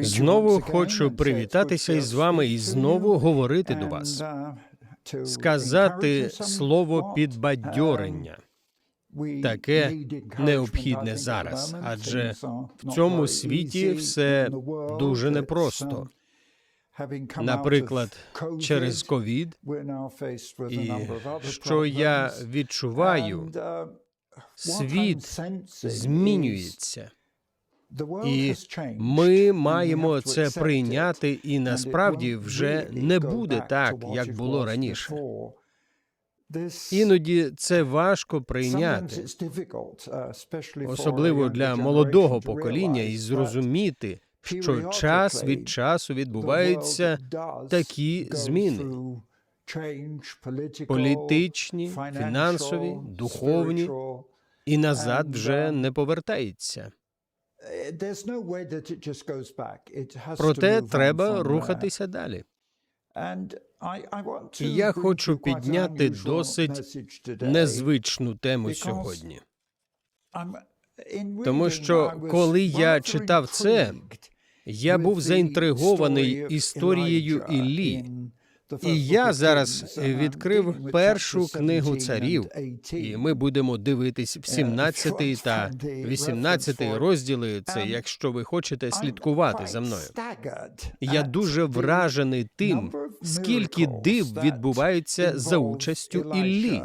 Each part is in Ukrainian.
Знову хочу привітатися із вами і знову говорити до вас, сказати слово підбадьорення. Таке необхідне зараз, адже в цьому світі все дуже непросто. Наприклад, через ковід, і що я відчуваю, світ змінюється. І ми маємо це прийняти, і насправді вже не буде так, як було раніше. Іноді це важко прийняти, особливо для молодого покоління, і зрозуміти, що час від часу відбуваються такі зміни. політичні, фінансові, духовні, і назад вже не повертається. Проте треба рухатися далі. І я хочу підняти досить незвичну тему сьогодні. Тому що коли я читав це, я був заінтригований історією Іллі. І я зараз відкрив першу книгу царів, і ми будемо дивитись в 17 та 18 розділи. Це якщо ви хочете слідкувати за мною. Я дуже вражений тим, скільки див відбувається за участю Іллі.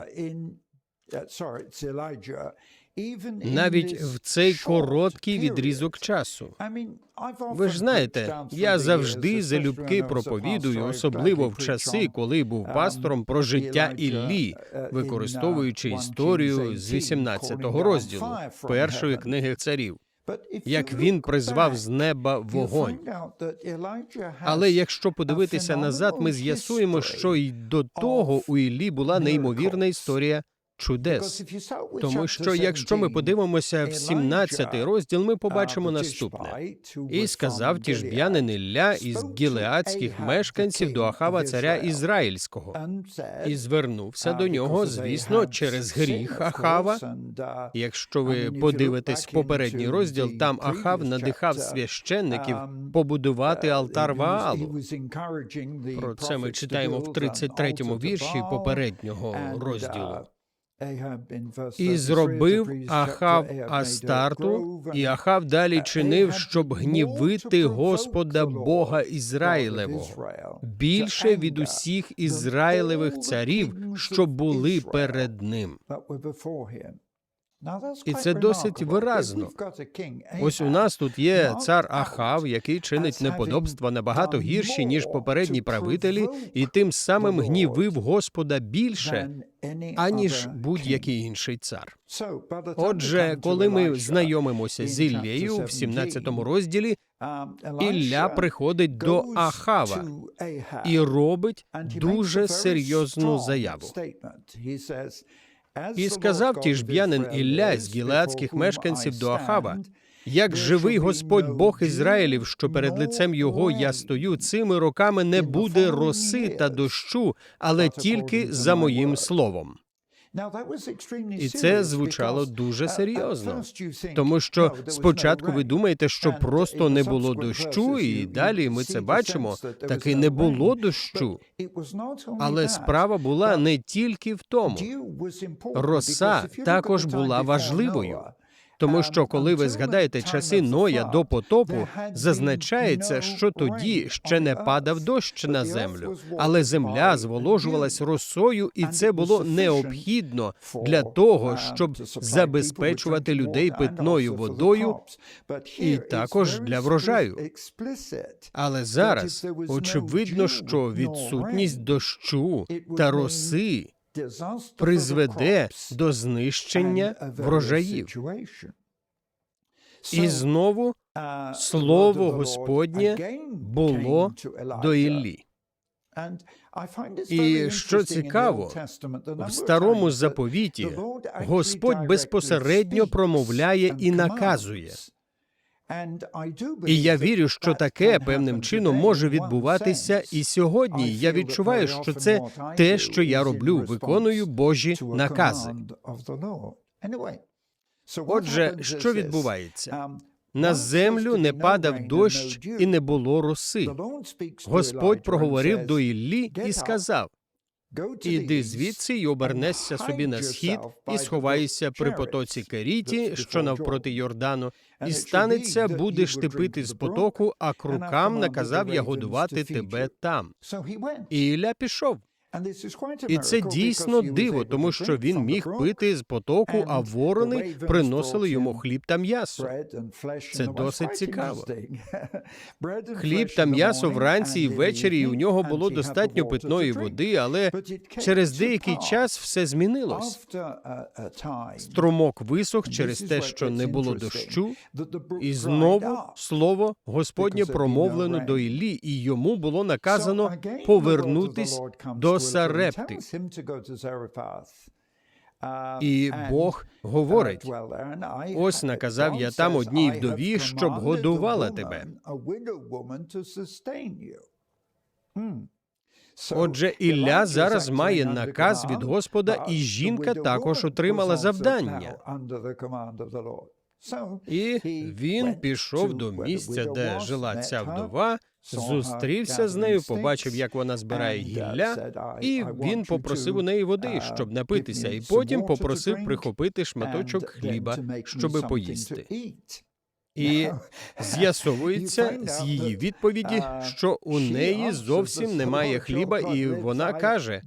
Навіть в цей короткий відрізок часу. Ви ж знаєте, я завжди залюбки проповідую, особливо в часи, коли був пастором про життя Іллі, використовуючи історію з 18-го розділу першої книги царів. Як він призвав з неба вогонь. Але якщо подивитися назад, ми з'ясуємо, що й до того у Іллі була неймовірна історія чудес. Тому що якщо ми подивимося в 17-й розділ, ми побачимо наступне. І сказав тіжб'янин Ілля із гілеадських мешканців до Ахава царя Ізраїльського, і звернувся до нього, звісно, через гріх Ахава. Якщо ви подивитесь попередній розділ, там Ахав надихав священників побудувати алтар Ваалу. Про це ми читаємо в 33-му вірші попереднього розділу. І зробив Ахав Астарту, і Ахав далі чинив, щоб гнівити Господа Бога Ізраїлевого більше від усіх ізраїлевих царів, що були перед ним. І це досить виразно. Ось у нас тут є цар Ахав, який чинить неподобства набагато гірші, ніж попередні правителі, і тим самим гнівив Господа більше, аніж будь-який інший цар. Отже, коли ми знайомимося з Іллею в 17-му розділі, Ілля приходить до Ахава і робить дуже серйозну заяву. І сказав тіжб'янин Ілля з гілеадських мешканців до Ахава, як живий Господь Бог Ізраїлів, що перед лицем його я стою, цими роками не буде роси та дощу, але тільки за моїм словом. І це звучало дуже серйозно, тому що спочатку ви думаєте, що просто не було дощу, і далі ми це бачимо. Таки не було дощу. Але справа була не тільки в тому. Роса також була важливою. Тому що, коли ви згадаєте часи Ноя до потопу, зазначається, що тоді ще не падав дощ на землю, але земля зволожувалась росою, і це було необхідно для того, щоб забезпечувати людей питною водою і також для врожаю. Але зараз очевидно, що відсутність дощу та роси призведе до знищення врожаїв. І знову слово Господнє було до Іллі. І що цікаво, в старому заповіті Господь безпосередньо промовляє і наказує. І я вірю, що таке певним чином може відбуватися і сьогодні. Я відчуваю, що це те, що я роблю, виконую Божі накази. Отже, що відбувається? на землю не падав дощ і не було роси. Господь проговорив до Іллі і сказав: Іди звідси й обернешся собі на схід, і сховайся при потоці Керіті, що навпроти Йордану, і станеться, будеш ти пити з потоку, а крукам наказав я годувати тебе там. І Ілля пішов. І це дійсно диво, тому що він міг пити з потоку, а ворони приносили йому хліб та м'ясо. Це досить цікаво. Хліб та м'ясо вранці і ввечері, і у нього було достатньо питної води, але через деякий час все змінилось. Струмок висох через те, що не було дощу, і знову слово Господнє промовлено до Іллі, і йому було наказано повернутись до Сарепти. І Бог говорить: ось наказав я там одній вдові, щоб годувала тебе. Отже, Ілля зараз має наказ від Господа, і жінка також отримала завдання. І він пішов до місця, де жила ця вдова, зустрівся з нею, побачив, як вона збирає гілля, і він попросив у неї води, щоб напитися, і потім попросив прихопити шматочок хліба, щоби поїсти. І з'ясовується з її відповіді, що у неї зовсім немає хліба, і вона каже: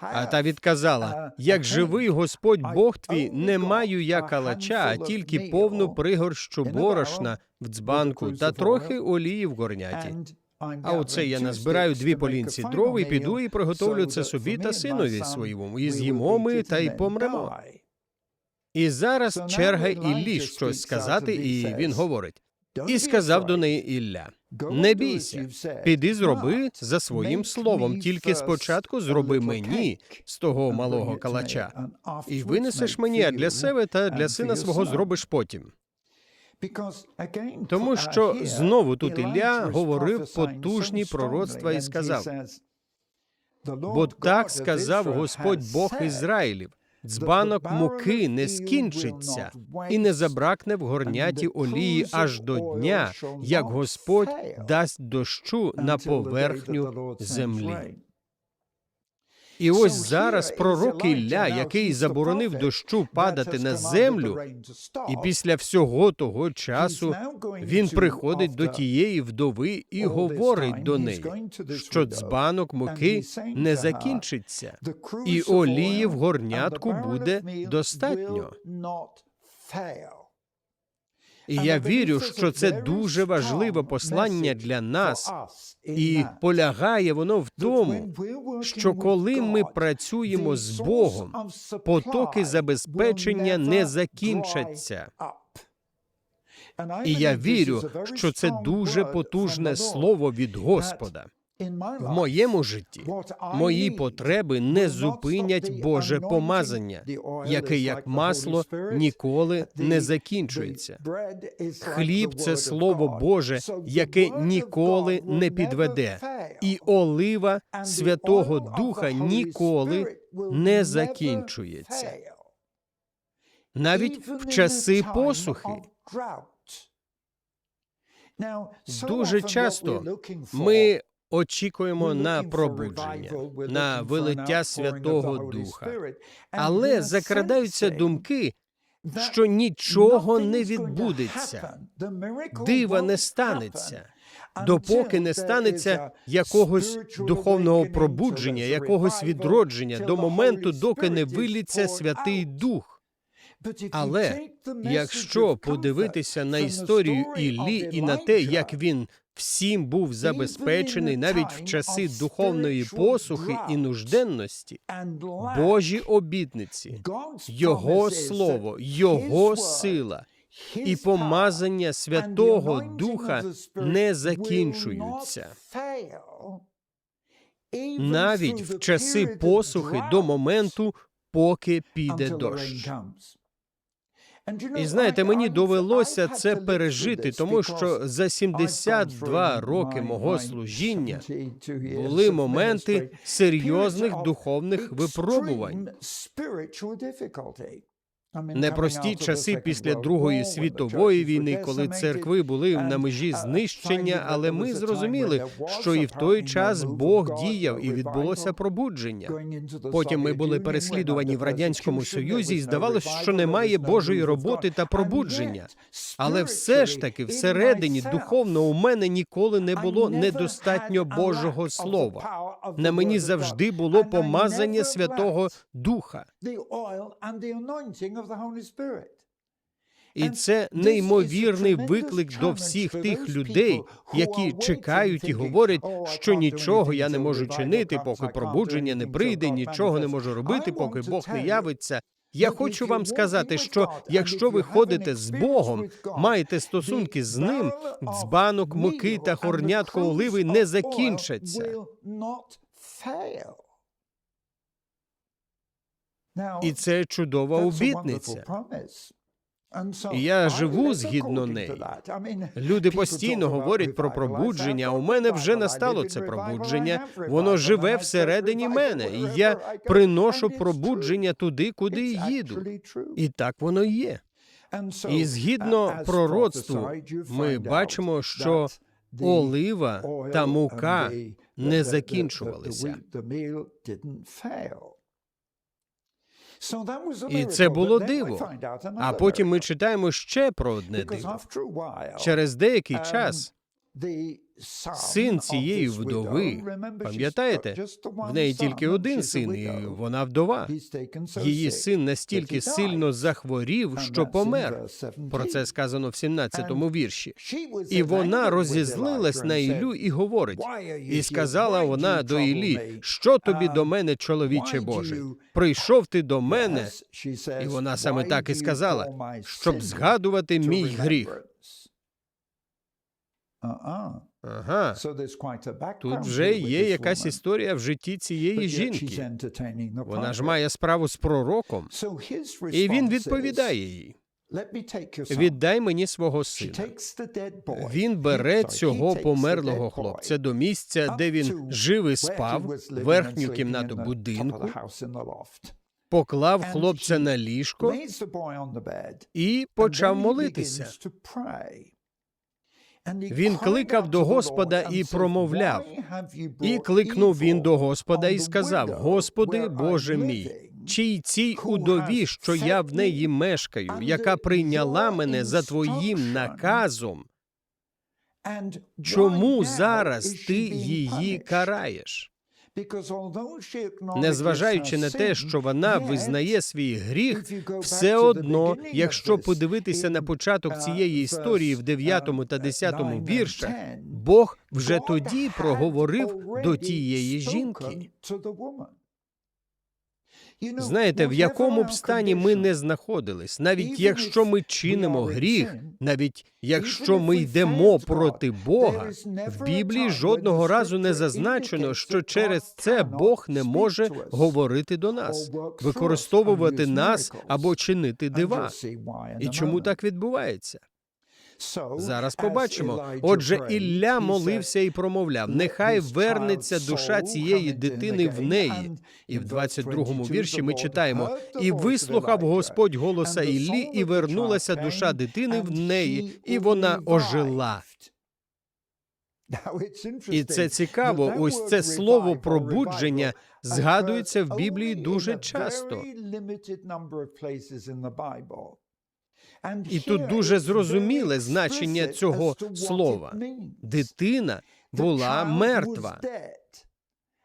а та відказала: як живий Господь Бог твій, не маю я калача, а тільки повну пригорщу борошна в дзбанку та трохи олії в горняті. А оце я назбираю дві полінці дров і піду і приготовлю це собі та синові своєму, і з'їмо ми та й помремо. І зараз черга Іллі щось сказати, і він говорить. І сказав до неї Ілля: Не бійся, піди зроби за своїм словом, тільки спочатку зроби мені з того малого калача, і винесеш мені а для себе та для сина свого зробиш потім. Тому що знову тут Ілля говорив потужні пророцтва і сказав: бо так сказав Господь Бог Ізраїлів. Дзбанок муки не скінчиться і не забракне в горняті олії аж до дня, як Господь дасть дощу на поверхню землі. І ось зараз пророк Ілля, який заборонив дощу падати на землю, і після всього того часу він приходить до тієї вдови і говорить до неї, що дзбанок муки не закінчиться, і олії в горнятку буде достатньо. І я вірю, що це дуже важливе послання для нас, і полягає воно в тому, що коли ми працюємо з Богом, потоки забезпечення не закінчаться. І я вірю, що це дуже потужне слово від Господа. В моєму житті мої потреби не зупинять Боже помазання, яке як масло ніколи не закінчується. Хліб це слово Боже, яке ніколи не підведе, і олива Святого Духа ніколи не закінчується. Навіть в часи посухи. Дуже часто ми очікуємо на пробудження, на вилиття Святого Духа, але закрадаються думки, що нічого не відбудеться, дива не станеться. Допоки не станеться якогось духовного пробудження, якогось відродження до моменту, доки не виліться Святий Дух. Але якщо подивитися на історію Іллі і на те, як він всім був забезпечений навіть в часи духовної посухи і нужденності, Божі обітниці, Його слово, Його сила і помазання Святого Духа не закінчуються. Навіть в часи посухи до моменту, поки піде дощ. І знаєте, мені довелося це пережити, тому що за 72 роки мого служіння були моменти серйозних духовних випробувань. Непрості часи після Другої світової війни, коли церкви були на межі знищення, але ми зрозуміли, що і в той час Бог діяв і відбулося пробудження. Потім ми були переслідувані в радянському союзі, і здавалося, що немає Божої роботи та пробудження. Але все ж таки, всередині духовно у мене ніколи не було недостатньо Божого слова. На мені завжди було помазання Святого Духа. І це неймовірний виклик до всіх тих людей, які чекають і говорять, що нічого я не можу чинити, поки пробудження не прийде, нічого не можу робити, поки Бог не явиться. Я хочу вам сказати, що якщо ви ходите з Богом, маєте стосунки з ним, дзбанок, муки та хорнятко оливи не закінчаться. І це чудова обітниця. І я живу згідно неї. Люди постійно говорять про пробудження. а У мене вже настало це пробудження. Воно живе всередині мене, і я приношу пробудження туди, куди їду. І так воно і є. І згідно пророцтву, ми бачимо, що олива та мука не закінчувалися. І це було диво. А потім ми читаємо ще про одне диво. Через деякий час син цієї вдови, пам'ятаєте, в неї тільки один син, і вона вдова. Її син настільки сильно захворів, що помер. Про це сказано в 17-му вірші. І вона розізлилась на Ілю і говорить, і сказала вона до Ілі, що тобі до мене, чоловіче Боже? Прийшов ти до мене, і вона саме так і сказала, щоб згадувати мій гріх. Ага, тут вже є якась історія в житті цієї жінки. Вона ж має справу з пророком, і він відповідає їй. Віддай мені свого сина. Він бере цього померлого хлопця до місця, де він жив і спав, верхню кімнату будинку, поклав хлопця на ліжко і почав молитися. Він кликав до Господа і промовляв. І кликнув він до Господа і сказав: Господи, Боже мій, чий цій удові, що я в неї мешкаю, яка прийняла мене за твоїм наказом. Чому зараз ти її караєш? Незважаючи на те, що вона визнає свій гріх, все одно, якщо подивитися на початок цієї історії в 9 та 10 віршах, Бог вже тоді проговорив до тієї жінки. Знаєте, в якому б стані ми не знаходились, навіть якщо ми чинимо гріх, навіть якщо ми йдемо проти Бога, в Біблії жодного разу не зазначено, що через це Бог не може говорити до нас, використовувати нас або чинити дива. І чому так відбувається? Зараз побачимо. Отже, Ілля молився і промовляв: нехай вернеться душа цієї дитини в неї. І в 22-му вірші ми читаємо: і вислухав Господь голоса Іллі, і вернулася душа дитини в неї, і вона ожила. І це цікаво. Ось це слово пробудження згадується в Біблії дуже часто. І тут дуже зрозуміле значення цього слова. Дитина була мертва.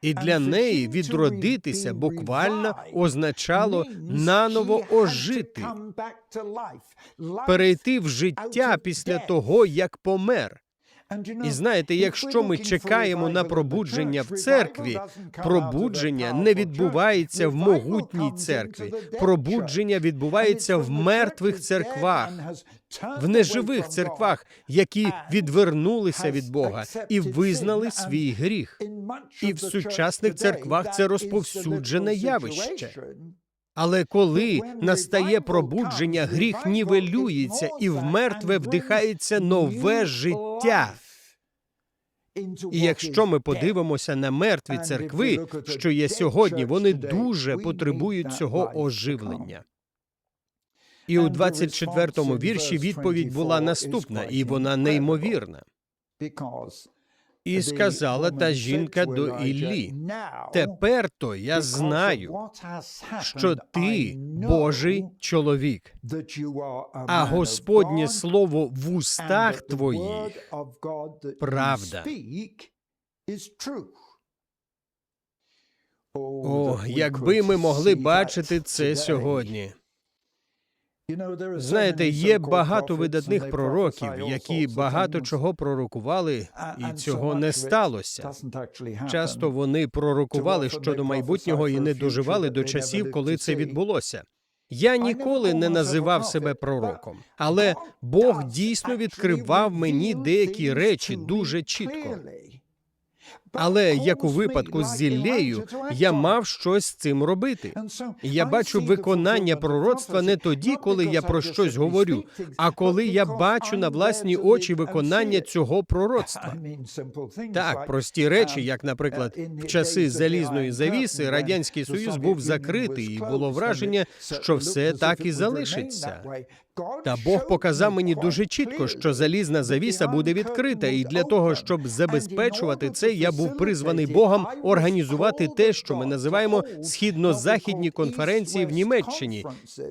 І для неї відродитися буквально означало наново ожити, перейти в життя після того, як помер. І знаєте, якщо ми чекаємо на пробудження в церкві, пробудження не відбувається в могутній церкві. Пробудження відбувається в мертвих церквах, в неживих церквах, які відвернулися від Бога і визнали свій гріх. І в сучасних церквах це розповсюджене явище. Але коли настає пробудження, гріх нівелюється і в мертве вдихається нове життя. І якщо ми подивимося на мертві церкви, що є сьогодні, вони дуже потребують цього оживлення. І у 24-му вірші відповідь була наступна, і вона неймовірна. І сказала та жінка до Іллі, тепер то я знаю, що ти Божий чоловік, а Господнє слово в устах твоїх правда. О, якби ми могли бачити це сьогодні. Знаєте, є багато видатних пророків, які багато чого пророкували, і цього не сталося. Часто вони пророкували щодо майбутнього і не доживали до часів, коли це відбулося. Я ніколи не називав себе пророком, але Бог дійсно відкривав мені деякі речі дуже чітко. Але як у випадку з зіллею, я мав щось з цим робити. Я бачу виконання пророцтва не тоді, коли я про щось говорю, а коли я бачу на власні очі виконання цього пророцтва. Так, прості речі, як, наприклад, в часи залізної завіси радянський союз був закритий, і було враження, що все так і залишиться. Та Бог показав мені дуже чітко, що залізна завіса буде відкрита, і для того, щоб забезпечувати це, я був призваний Богом організувати те, що ми називаємо східно-західні конференції в Німеччині,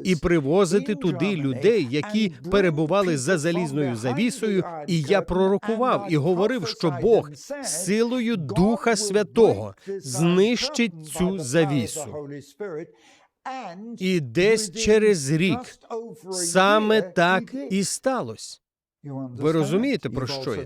і привозити туди людей, які перебували за залізною завісою. І я пророкував і говорив, що Бог силою Духа Святого знищить цю завісу. І десь через рік саме так і сталося. Ви розумієте, про що я?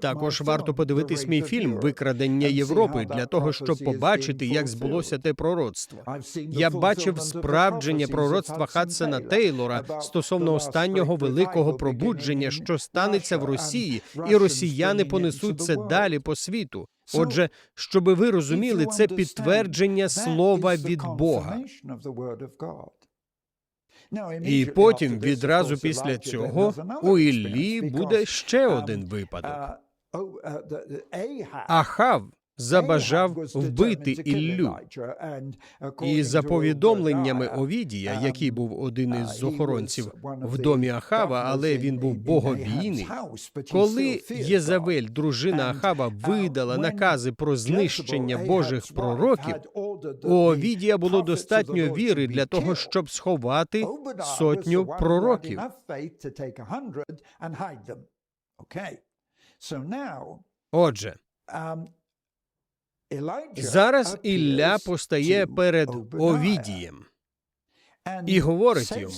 Також варто подивитись мій фільм Викрадення Європи для того, щоб побачити, як збулося те пророцтво. Я бачив справдження пророцтва Хадсена Тейлора стосовно останнього великого пробудження, що станеться в Росії, і росіяни понесуть це далі по світу. Отже, щоб ви розуміли, це підтвердження слова від Бога. І потім відразу після цього у Іллі буде ще один випадок. Ахав забажав вбити Іллю. І за повідомленнями Овідія, який був один із охоронців в домі Ахава, але він був боговійний, коли Єзавель, дружина Ахава, видала накази про знищення Божих пророків, у Овідія було достатньо віри для того, щоб сховати сотню пророків. Отже, зараз Ілля постає перед Овідієм. І говорить йому: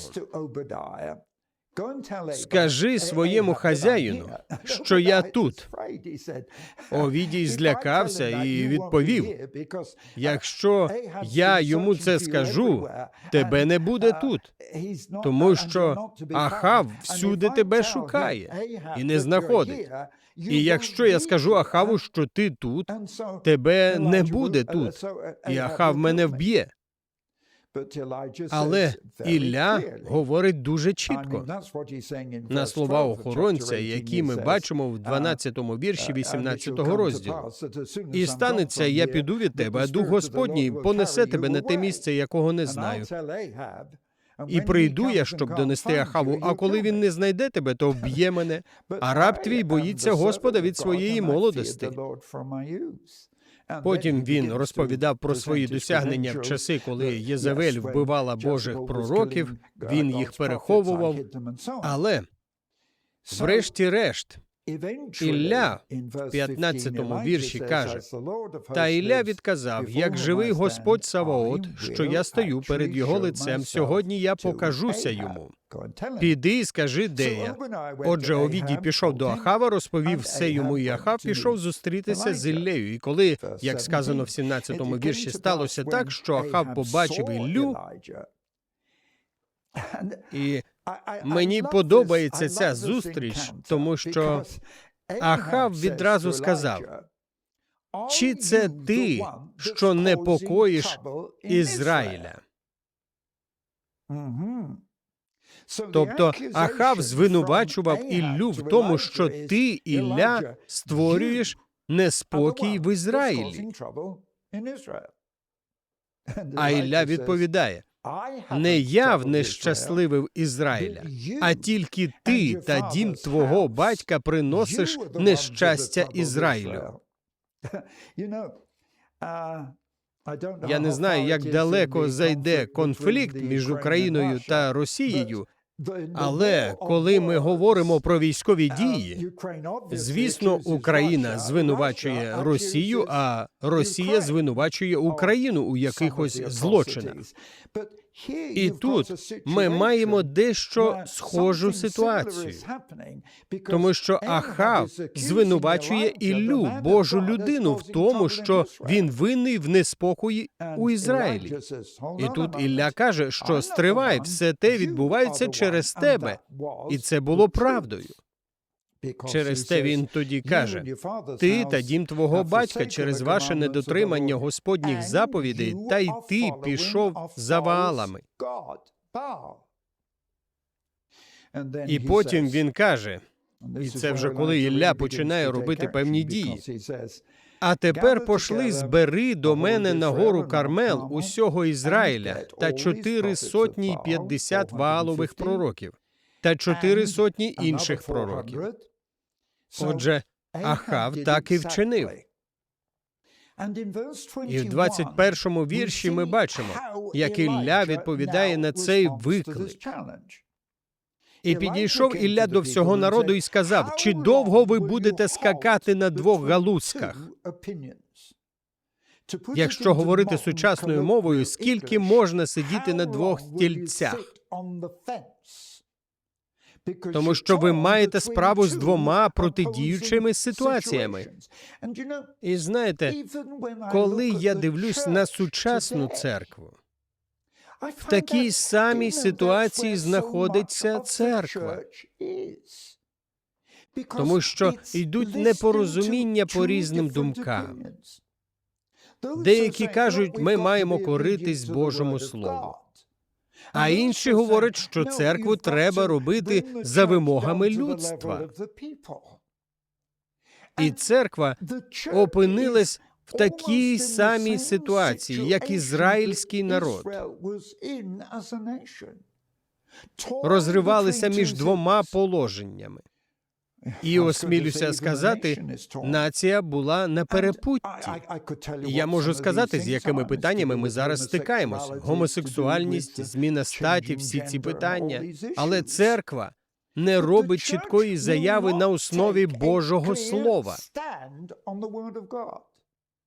Скажи своєму хазяїну, що я тут. Овідій злякався і відповів: Якщо я йому це скажу, тебе не буде тут, тому що Ахав всюди тебе шукає і не знаходить. І якщо я скажу Ахаву, що ти тут, тебе не буде тут, і Ахав мене вб'є. Але Ілля говорить дуже чітко на слова охоронця, які ми бачимо в 12-му вірші 18-го розділу. І станеться, я піду від тебе, а дух Господній понесе тебе на те місце, якого не знаю. І прийду я, щоб донести Ахаву. А коли він не знайде тебе, то вб'є мене. А раб твій боїться Господа від своєї молодості. Потім він розповідав про свої досягнення в часи, коли Єзавель вбивала Божих пророків, він їх переховував. Але, врешті-решт, Ілля в 15-му вірші каже, та Ілля відказав, як живий Господь Саваот, що я стою перед його лицем, сьогодні я покажуся йому. Піди і скажи, де я. Отже, Овідій пішов до Ахава, розповів все йому, і Ахав пішов зустрітися з Іллею. І коли, як сказано в 17-му вірші, сталося так, що Ахав побачив Іллю, і мені подобається ця зустріч, тому що Ахав відразу сказав: чи це ти, що непокоїш Ізраїля? Тобто Ахав звинувачував Іллю в тому, що ти, Ілля, створюєш неспокій в Ізраїлі. А Ілля відповідає: Не я внещасливив Ізраїля, а тільки ти та дім твого батька приносиш нещастя Ізраїлю. Я не знаю, як далеко зайде конфлікт між Україною та Росією, але коли ми говоримо про військові дії, звісно, Україна звинувачує Росію, а Росія звинувачує Україну у якихось злочинах. І тут ми маємо дещо схожу ситуацію, тому що Ахав звинувачує Іллю, Божу людину, в тому, що він винний в неспокої у Ізраїлі. І тут Ілля каже, що стривай, все те відбувається через тебе, і це було правдою. Через те він тоді каже: ти та дім твого батька через ваше недотримання Господніх заповідей, та й ти пішов за Ваалами. І потім він каже, і це вже коли Ілля починає робити певні дії. А тепер пошли збери до мене на гору Кармел усього Ізраїля та чотири сотні й п'ятдесят ваалових пророків, та чотири сотні інших пророків. Отже, Ахав так і вчинив. І в 21-му вірші ми бачимо, як Ілля відповідає на цей виклик. І підійшов Ілля до всього народу і сказав: Чи довго ви будете скакати на двох галузках? Якщо говорити сучасною мовою, скільки можна сидіти на двох стільцях? Тому що ви маєте справу з двома протидіючими ситуаціями. І знаєте, коли я дивлюсь на сучасну церкву, в такій самій ситуації знаходиться церква, тому що йдуть непорозуміння по різним думкам. Деякі кажуть, ми маємо коритись Божому Слову. А інші говорять, що церкву треба робити за вимогами людства. І церква опинилась в такій самій ситуації, як ізраїльський народ. Розривалися між двома положеннями. І осмілюся сказати, нація була на перепутті. Я можу сказати, з якими питаннями ми зараз стикаємось: гомосексуальність, зміна статі, всі ці питання. Але церква не робить чіткої заяви на основі Божого Слова.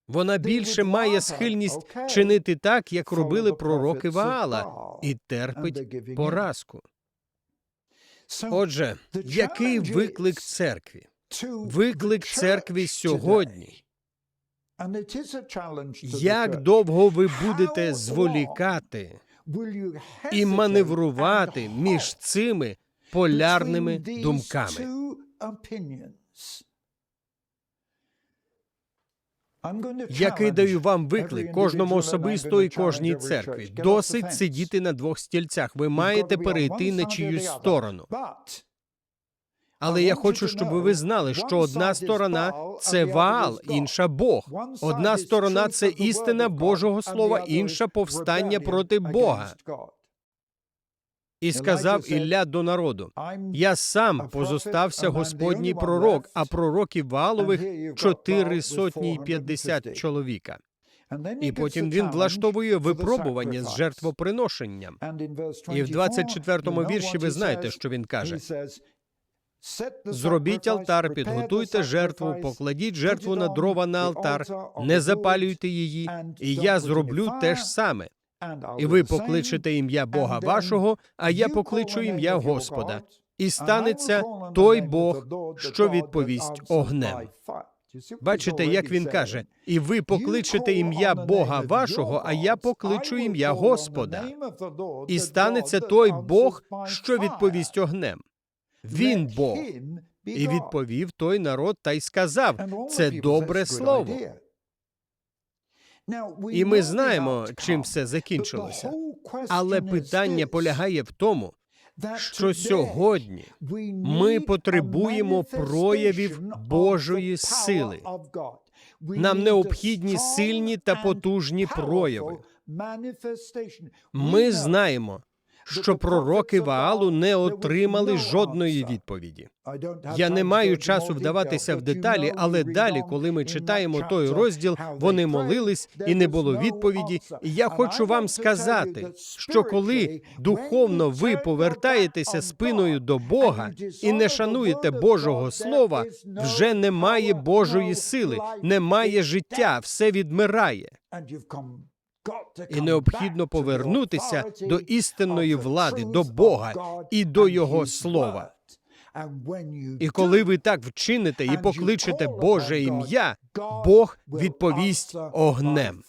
Вона більше має схильність чинити так, як робили пророки Ваала, і терпить поразку. Отже, який виклик церкві? Виклик церкві сьогодні. Як довго ви будете зволікати і маневрувати між цими полярними думками? Який даю вам виклик кожному особисто і кожній церкві. Досить сидіти на двох стільцях. Ви маєте перейти на чиюсь сторону. Але я хочу, щоб ви знали, що одна сторона це Ваал, інша Бог. Одна сторона це істина Божого Слова, інша повстання проти Бога. І сказав Ілля до народу: Я сам позостався Господній пророк, а пророків Ваалових чотири сотні й п'ятдесят чоловіка. І потім він влаштовує випробування з жертвоприношенням. І в 24-му вірші ви знаєте, що він каже: Зробіть алтар, підготуйте жертву, покладіть жертву на дрова на алтар, не запалюйте її, і я зроблю те ж саме. І ви покличете ім'я Бога вашого, а я покличу ім'я Господа, і станеться той Бог, що відповість огнем. Бачите, як він каже, і ви покличете ім'я Бога вашого, а я покличу ім'я Господа. І станеться той Бог, що відповість огнем. Він Бог. І відповів той народ та й сказав: це добре слово. І ми знаємо, чим все закінчилося. Але питання полягає в тому, що сьогодні ми потребуємо проявів Божої сили. Нам необхідні сильні та потужні прояви. Ми знаємо, що пророки Ваалу не отримали жодної відповіді. Я не маю часу вдаватися в деталі, але далі, коли ми читаємо той розділ, вони молились і не було відповіді. І я хочу вам сказати, що коли духовно ви повертаєтеся спиною до Бога і не шануєте Божого Слова, вже немає Божої сили, немає життя, все відмирає. І необхідно повернутися до істинної влади, до Бога і до Його слова. І коли ви так вчините і покличете Боже ім'я, Бог відповість огнем.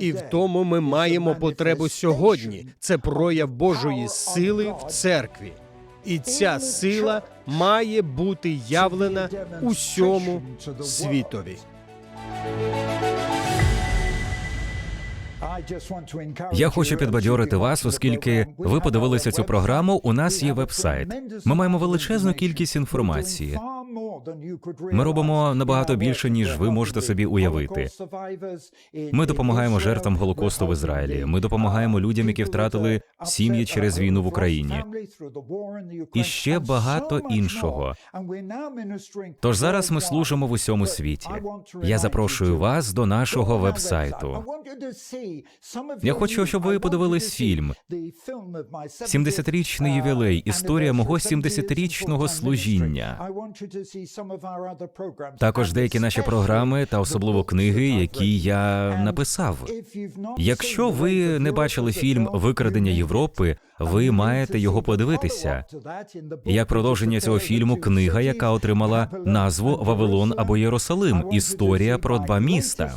І в тому ми маємо потребу сьогодні. Це прояв Божої сили в церкві. І ця сила має бути явлена усьому світові. Я хочу підбадьорити вас, оскільки ви подивилися цю програму. У нас є веб-сайт. Ми маємо величезну кількість інформації. Ми робимо набагато більше, ніж ви можете собі уявити. Ми допомагаємо жертвам голокосту в Ізраїлі. Ми допомагаємо людям, які втратили сім'ї через війну в Україні. І ще багато іншого. Тож зараз ми служимо в усьому світі. Я запрошую вас до нашого веб-сайту. Я хочу, щоб ви подивились фільм «70-річний ювілей. Історія мого 70-річного служіння. Також деякі наші програми та особливо книги, які я написав. Якщо ви не бачили фільм Викрадення Європи, ви маєте його подивитися. Як продовження цього фільму, книга, яка отримала назву Вавилон або Єрусалим. Історія про два міста.